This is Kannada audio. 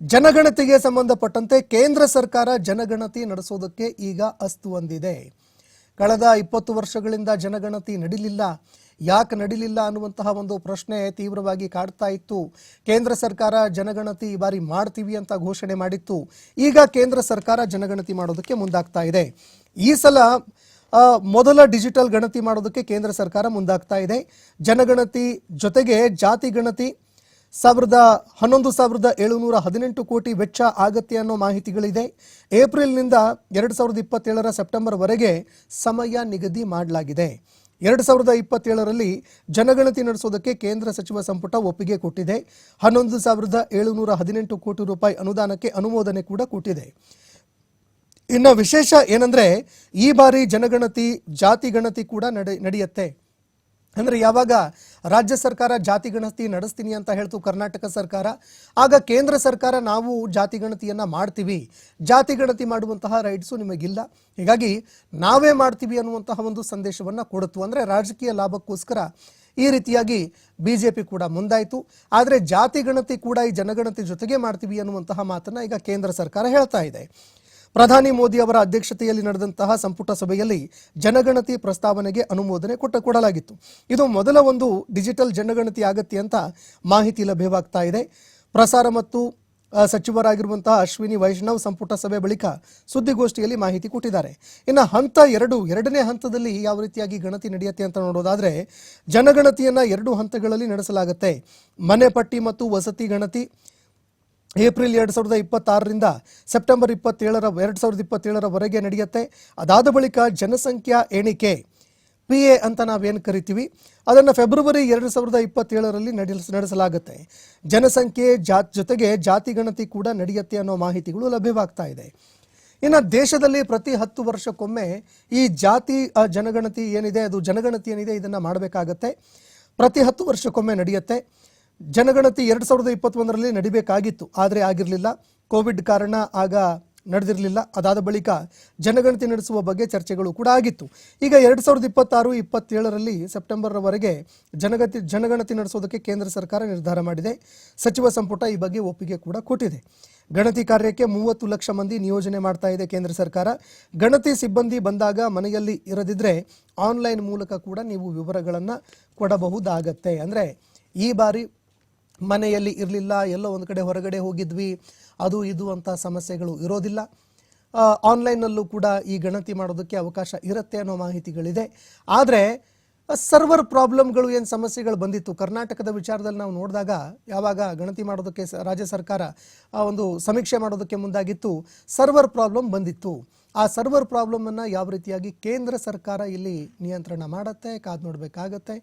ಜನಗಣತಿಗೆ ಸಂಬಂಧಪಟ್ಟಂತೆ ಕೇಂದ್ರ ಸರ್ಕಾರ ಜನಗಣತಿ ನಡೆಸೋದಕ್ಕೆ ಈಗ ಅಸ್ತು ಹೊಂದಿದೆ ಕಳೆದ ಇಪ್ಪತ್ತು ವರ್ಷಗಳಿಂದ ಜನಗಣತಿ ನಡಿಲಿಲ್ಲ. ಯಾಕೆ ನಡಿಲಿಲ್ಲ ಅನ್ನುವಂತಹ ಒಂದು ಪ್ರಶ್ನೆ ತೀವ್ರವಾಗಿ ಕಾಡ್ತಾ ಇತ್ತು. ಕೇಂದ್ರ ಸರ್ಕಾರ ಜನಗಣತಿ ಈ ಬಾರಿ ಮಾಡ್ತೀವಿ ಅಂತ ಘೋಷಣೆ ಮಾಡಿತ್ತು. ಈಗ ಕೇಂದ್ರ ಸರ್ಕಾರ ಜನಗಣತಿ ಮಾಡೋದಕ್ಕೆ ಮುಂದಾಗ್ತಾ ಇದೆ. ಈ ಸಲ ಮೊದಲ ಡಿಜಿಟಲ್ ಗಣತಿ ಮಾಡೋದಕ್ಕೆ ಕೇಂದ್ರ ಸರ್ಕಾರ ಮುಂದಾಗ್ತಾ ಇದೆ. ಜನಗಣತಿ ಜೊತೆಗೆ ಜಾತಿ ಗಣತಿ ಸಾವಿರದ ಹನ್ನೊಂದು, ಸಾವಿರದ ಏಳುನೂರ ಹದಿನೆಂಟು ಕೋಟಿ ವೆಚ್ಚ ಆಗತ್ತೆ ಅನ್ನೋ ಮಾಹಿತಿಗಳಿದೆ. ಏಪ್ರಿಲ್ನಿಂದ ಎರಡು ಸಾವಿರದ ಇಪ್ಪತ್ತೇಳರ ಸೆಪ್ಟೆಂಬರ್ವರೆಗೆ ಸಮಯ ನಿಗದಿ ಮಾಡಲಾಗಿದೆ. ಎರಡು ಸಾವಿರದ ಇಪ್ಪತ್ತೇಳರಲ್ಲಿ ಜನಗಣತಿ ನಡೆಸೋದಕ್ಕೆ ಕೇಂದ್ರ ಸಚಿವ ಸಂಪುಟ ಒಪ್ಪಿಗೆ ಕೊಟ್ಟಿದೆ. ಹನ್ನೊಂದು ಸಾವಿರದ ಏಳುನೂರ ಹದಿನೆಂಟು ಕೋಟಿ ರೂಪಾಯಿ ಅನುದಾನಕ್ಕೆ ಅನುಮೋದನೆ ಕೂಡ ಕೊಟ್ಟಿದೆ. ಇನ್ನು ವಿಶೇಷ ಏನಂದರೆ ಈ ಬಾರಿ ಜನಗಣತಿ, ಜಾತಿ ಗಣತಿ ಕೂಡ ನಡೆ, ನಡೆಯುತ್ತೆ. ಅಂದ್ರೆ ಯಾವಾಗ ರಾಜ್ಯ ಸರ್ಕಾರ ಜಾತಿ ಗಣತಿ ನಡೆಸ್ತೀನಿ ಅಂತ ಹೇಳ್ತು ಕರ್ನಾಟಕ ಸರ್ಕಾರ, ಆಗ ಕೇಂದ್ರ ಸರ್ಕಾರ ನಾವು ಜಾತಿ ಗಣತಿಯನ್ನ ಮಾಡ್ತೀವಿ. ಜಾತಿ ಗಣತಿ ಮಾಡುವಂತಹ ರೈಟ್ಸು ನಿಮಗಿಲ್ಲ. ಹೀಗಾಗಿ ನಾವೇ ಮಾಡ್ತೀವಿ ಅನ್ನುವಂತಹ ಒಂದು ಸಂದೇಶವನ್ನ ಕೊಡುತ್ತು. ಅಂದ್ರೆ ರಾಜಕೀಯ ಲಾಭಕ್ಕೋಸ್ಕರ ಈ ರೀತಿಯಾಗಿ ಬಿಜೆಪಿ ಕೂಡ ಮುಂದಾಯಿತು. ಆದರೆ ಜಾತಿ ಗಣತಿ ಕೂಡ ಈ ಜನಗಣತಿ ಜೊತೆಗೆ ಮಾಡ್ತೀವಿ ಅನ್ನುವಂತಹ ಮಾತನ್ನು ಈಗ ಕೇಂದ್ರ ಸರ್ಕಾರ ಹೇಳ್ತಾ ಇದೆ. ಪ್ರಧಾನಿ ಮೋದಿ ಅವರ ಅಧ್ಯಕ್ಷತೆಯಲ್ಲಿ ನಡೆದಂತಹ ಸಂಪುಟ ಸಭೆಯಲ್ಲಿ ಜನಗಣತಿ ಪ್ರಸ್ತಾವನೆಗೆ ಅನುಮೋದನೆ ಕೊಟ್ಟ ಕೊಡಲಾಗಿತ್ತು. ಇದು ಮೊದಲ ಒಂದು ಡಿಜಿಟಲ್ ಜನಗಣತಿ ಆಗತ್ತೆ ಅಂತ ಮಾಹಿತಿ ಲಭ್ಯವಾಗ್ತಾ ಇದೆ. ಪ್ರಸಾರ ಮತ್ತು ಸಚಿವರಾಗಿರುವಂತಹ ಅಶ್ವಿನಿ ವೈಷ್ಣವ್ ಸಂಪುಟ ಸಭೆ ಬಳಿಕ ಸುದ್ದಿಗೋಷ್ಠಿಯಲ್ಲಿ ಮಾಹಿತಿ ಕೊಟ್ಟಿದ್ದಾರೆ. ಇನ್ನು ಹಂತ ಎರಡು, ಎರಡನೇ ಹಂತದಲ್ಲಿ ಯಾವ ರೀತಿಯಾಗಿ ಗಣತಿ ನಡೆಯುತ್ತೆ ಅಂತ ನೋಡೋದಾದ್ರೆ, ಜನಗಣತಿಯನ್ನು ಎರಡು ಹಂತಗಳಲ್ಲಿ ನಡೆಸಲಾಗುತ್ತೆ. ಮನೆ ಪಟ್ಟಿ ಮತ್ತು ವಸತಿ ಗಣತಿ ಏಪ್ರಿಲ್ ಎರಡು ಸಾವಿರದ ಇಪ್ಪತ್ತಾರರಿಂದ ಸೆಪ್ಟೆಂಬರ್ ಇಪ್ಪತ್ತೇಳರ, ಎರಡು ಸಾವಿರದ ಇಪ್ಪತ್ತೇಳರವರೆಗೆ ನಡೆಯುತ್ತೆ. ಅದಾದ ಬಳಿಕ ಜನಸಂಖ್ಯಾ ಎಣಿಕೆ ಪಿ ಎ ಅಂತ ನಾವೇನು ಕರಿತೀವಿ, ಅದನ್ನು ಫೆಬ್ರವರಿ ಎರಡು ಸಾವಿರದ ಇಪ್ಪತ್ತೇಳರಲ್ಲಿ ನಡೆಸ, ನಡೆಸಲಾಗುತ್ತೆ. ಜನಸಂಖ್ಯೆ ಜಾತ್ ಜೊತೆಗೆ ಜಾತಿ ಗಣತಿ ಕೂಡ ನಡೆಯುತ್ತೆ ಅನ್ನೋ ಮಾಹಿತಿಗಳು ಲಭ್ಯವಾಗ್ತಾ ಇದೆ. ಇನ್ನು ದೇಶದಲ್ಲಿ ಪ್ರತಿ ಹತ್ತು ವರ್ಷಕ್ಕೊಮ್ಮೆ ಈ ಜಾತಿ ಜನಗಣತಿ ಏನಿದೆ, ಅದು ಜನಗಣತಿ ಏನಿದೆ, ಇದನ್ನು ಮಾಡಬೇಕಾಗತ್ತೆ. ಪ್ರತಿ ಹತ್ತು ವರ್ಷಕ್ಕೊಮ್ಮೆ ನಡೆಯುತ್ತೆ. ಜನಗಣತಿ ಎರಡು ಸಾವಿರದ ಇಪ್ಪತ್ತೊಂದರಲ್ಲಿ ನಡಿಬೇಕಾಗಿತ್ತು, ಆದರೆ ಆಗಿರಲಿಲ್ಲ. ಕೋವಿಡ್ ಕಾರಣ ಆಗ ನಡೆದಿರಲಿಲ್ಲ. ಅದಾದ ಬಳಿಕ ಜನಗಣತಿ ನಡೆಸುವ ಬಗ್ಗೆ ಚರ್ಚೆಗಳು ಕೂಡ ಆಗಿತ್ತು. ಈಗ ಎರಡು ಸಾವಿರದ ಇಪ್ಪತ್ತಾರು, ಇಪ್ಪತ್ತೇಳರಲ್ಲಿ ಸೆಪ್ಟೆಂಬರ್ವರೆಗೆ ಜನಗತಿ, ಜನಗಣತಿ ನಡೆಸೋದಕ್ಕೆ ಕೇಂದ್ರ ಸರ್ಕಾರ ನಿರ್ಧಾರ ಮಾಡಿದೆ. ಸಚಿವ ಸಂಪುಟ ಈ ಬಗ್ಗೆ ಒಪ್ಪಿಗೆ ಕೂಡ ಕೊಟ್ಟಿದೆ. ಗಣತಿ ಕಾರ್ಯಕ್ಕೆ ಮೂವತ್ತು ಲಕ್ಷ ಮಂದಿ ನಿಯೋಜನೆ ಮಾಡ್ತಾ ಇದೆ ಕೇಂದ್ರ ಸರ್ಕಾರ. ಗಣತಿ ಸಿಬ್ಬಂದಿ ಬಂದಾಗ ಮನೆಯಲ್ಲಿ ಇರದಿದ್ದರೆ ಆನ್ಲೈನ್ ಮೂಲಕ ಕೂಡ ನೀವು ವಿವರಗಳನ್ನು ಕೊಡಬಹುದಾಗತ್ತೆ. ಅಂದರೆ ಈ ಬಾರಿ ಮನೆಯಲ್ಲಿ ಇರಲಿಲ್ಲ ಎಲ್ಲೋ ಒಂದು ಕಡೆ ಹೊರಗಡೆ ಹೋಗಿದ್ವಿ ಅದು ಇದು ಅಂತ ಸಮಸ್ಯೆಗಳು ಇರೋದಿಲ್ಲ. ಆ, ಆನ್ಲೈನ್ನಲ್ಲೂ ಕೂಡ ಈ ಗಣತಿ ಮಾಡೋದಕ್ಕೆ ಅವಕಾಶ ಇರುತ್ತೆ ಅನ್ನೋ ಮಾಹಿತಿಗಳಿದೆ. ಆದರೆ ಸರ್ವರ್ ಪ್ರಾಬ್ಲಮ್ಗಳು ಏನು ಸಮಸ್ಯೆಗಳು ಬಂದಿತ್ತು? ಕರ್ನಾಟಕದ ವಿಚಾರದಲ್ಲಿ ನಾವು ನೋಡಿದಾಗ ಯಾವಾಗ ಗಣತಿ ಮಾಡೋದಕ್ಕೆ ರಾಜ್ಯ ಸರ್ಕಾರ ಒಂದು ಸಮೀಕ್ಷೆ ಮಾಡೋದಕ್ಕೆ ಮುಂದಾಗಿತ್ತು ಸರ್ವರ್ ಪ್ರಾಬ್ಲಮ್ ಬಂದಿತ್ತು. ಆ ಸರ್ವರ್ ಪ್ರಾಬ್ಲಮನ್ನು ಯಾವ ರೀತಿಯಾಗಿ ಕೇಂದ್ರ ಸರ್ಕಾರ ಇಲ್ಲಿ ನಿಯಂತ್ರಣ ಮಾಡುತ್ತೆ ಕಾದು ನೋಡಬೇಕಾಗತ್ತೆ?